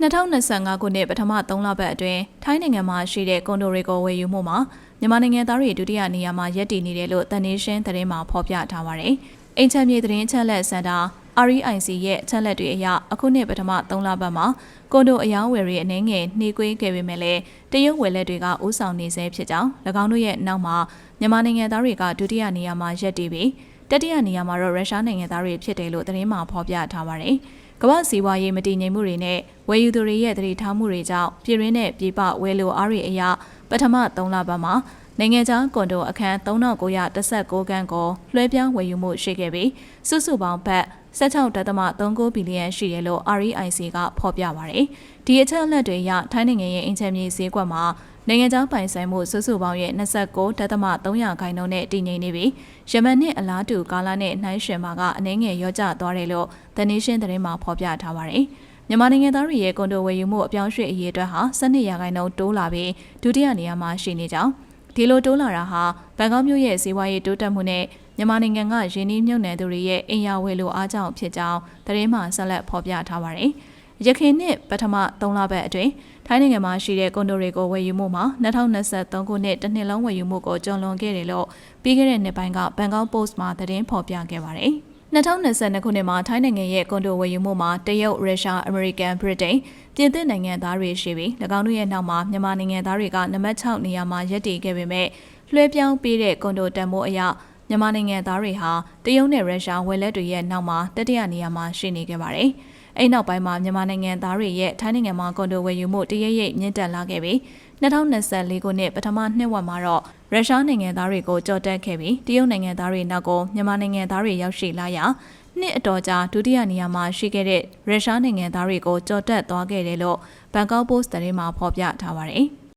2025ခုနှစ်ပထမ3လပတ်အတွင်းထိုင်းနိုင်ငံမှာရှိတဲ့ကွန်ဒိုတွေကိုဝယ်ယူမှုမှာမြန်မာနိုင်ငံသားတွေဒုတိယနေရာမှာရပ်တည်နေတယ်လို့တန်နေရှင်းသတင်းမှာဖော်ပြထားပါတယ်။အိမ်ချမ်းမြေသတင်းအချက်လက်စင်တာ REIC ရဲ့အချက်လက်တွေအရအခုနှစ်ပထမ3လပတ်မှာကွန်ဒိုအယောင်းဝယ်တွေအနေငယ်နှီးကွေးခဲ့ပေမဲ့လည်းတရုတ်ဝယ်လက်တွေကဥဆောင်နေဆဲဖြစ်ကြောင်း၎င်းတို့ရဲ့နောက်မှာမြန်မာနိုင်ငံသားတွေကဒုတိယနေရာမှာရပ်တည်ပြီး တတိယနေရာမှာတော့ရုရှားနိုင်ငံသားတွေဖြစ်တယ်လို့သတင်းမှာဖော်ပြထားပါတယ်။ကမ္ဘာစီးပွားရေးမတည်ငြိမ်မှုတွေနဲ့ဝယ်ယူသူတွေရဲ့တတိထားမှုတွေကြောင့်ပြည်ရင်းနဲ့ပြည်ပဝယ်လိုအားတွေအရပထမ3လပတ်မှာနိုင်ငံခြားကွန်ဒိုအခန်း3916ခန်းကိုလွှဲပြောင်းဝယ်ယူမှုရှိခဲ့ပြီးစုစုပေါင်းဘတ်16.39ဘီလီယံရှိတယ်လို့ REIC ကဖော်ပြပါတယ်။ဒီအချက်အလက်တွေအရထိုင်းနိုင်ငံရဲ့အင်ချမ်းမြေဈေးကွက်မှာ နိုင်ငံခြားပိုင်ဆိုင်မှုစုစုပေါင်းရဲ့29.300ခိုင်နှုန်းနဲ့တည်ငြိမ်နေပြီးယမန်နှစ်အလားတူကာလနဲ့နှိုင်းယှဉ်မှာကအနည်းငယ်ရောကျသွားတယ်လို့ The Nation သတင်းမှာဖော်ပြထားပါတယ်။မြန်မာနိုင်ငံသားတွေရဲ့ကွန်ဒိုဝယ်ယူမှုအပြောင်းရွှေ့အရေးအတွက်ဟာ12ရာခိုင်နှုန်းတိုးလာပြီးဒုတိယနေရာမှာရှိနေကြောင်းဒီလိုတိုးလာတာဟာဘန်ကောက်မြို့ရဲ့စီးပွားရေးတိုးတက်မှုနဲ့မြန်မာနိုင်ငံကရင်းနှီးမြှုပ်နှံသူတွေရဲ့အင်ယာဝယ်လိုအားကြောင့်ဖြစ်ကြောင်းသတင်းမှဆက်လက်ဖော်ပြထားပါတယ်။ ရခိုင်နှစ်ပထမ3လပတ်အတွင်းထိုင်းနိုင်ငံမှာရှိတဲ့ကွန်ဒိုတွေကိုဝယ်ယူမှုမှာ2023ခုနှစ်တစ်နှစ်လုံးဝယ်ယူမှုကိုကျော်လွန်ခဲ့တယ်လို့ပြီးခဲ့တဲ့နှစ်ပိုင်းကဘန်ကောက်ပို့စ်မှာသတင်းဖော်ပြခဲ့ပါတယ်။2022ခုနှစ်မှာထိုင်းနိုင်ငံရဲ့ကွန်ဒိုဝယ်ယူမှုမှာတရုတ်၊ရုရှား၊အမေရိကန်၊ဗြိတိန်ပြင်သစ်နိုင်ငံသားတွေရှိပြီး၎င်းတို့ရဲ့နောက်မှာမြန်မာနိုင်ငံသားတွေကနံပါတ်6နေရာမှာရပ်တည်ခဲ့ပေမဲ့လွှဲပြောင်းပေးတဲ့ကွန်ဒိုတန်မိုးအရ မြန်မာနိုင်ငံသားတွေဟာတရုတ်နဲ့ရုရှားဝယ်လက်တွေရဲ့နောက်မှာတတိယနေရာမှာရှိနေခဲ့ပါတယ်။အဲ့နောက်ပိုင်းမှာမြန်မာနိုင်ငံသားတွေရဲ့ထိုင်းနိုင်ငံမှာကွန်ဒိုဝယ်ယူမှုတရရိပ်မြင့်တက်လာခဲ့ပြီး2024ခုနှစ်ပထမနှစ်ဝက်မှာတော့ရုရှားနိုင်ငံသားတွေကိုကြော်တက်ခဲ့ပြီးတရုတ်နိုင်ငံသားတွေနောက်ကိုမြန်မာနိုင်ငံသားတွေရောက်ရှိလာရာနှစ်အတော်ကြာဒုတိယနေရာမှာရှိခဲ့တဲ့ရုရှားနိုင်ငံသားတွေကိုကြော်တက်သွားခဲ့တယ်လို့ဘန်ကောက်ပို့စ်သတင်းမှာဖော်ပြထားပါတယ်။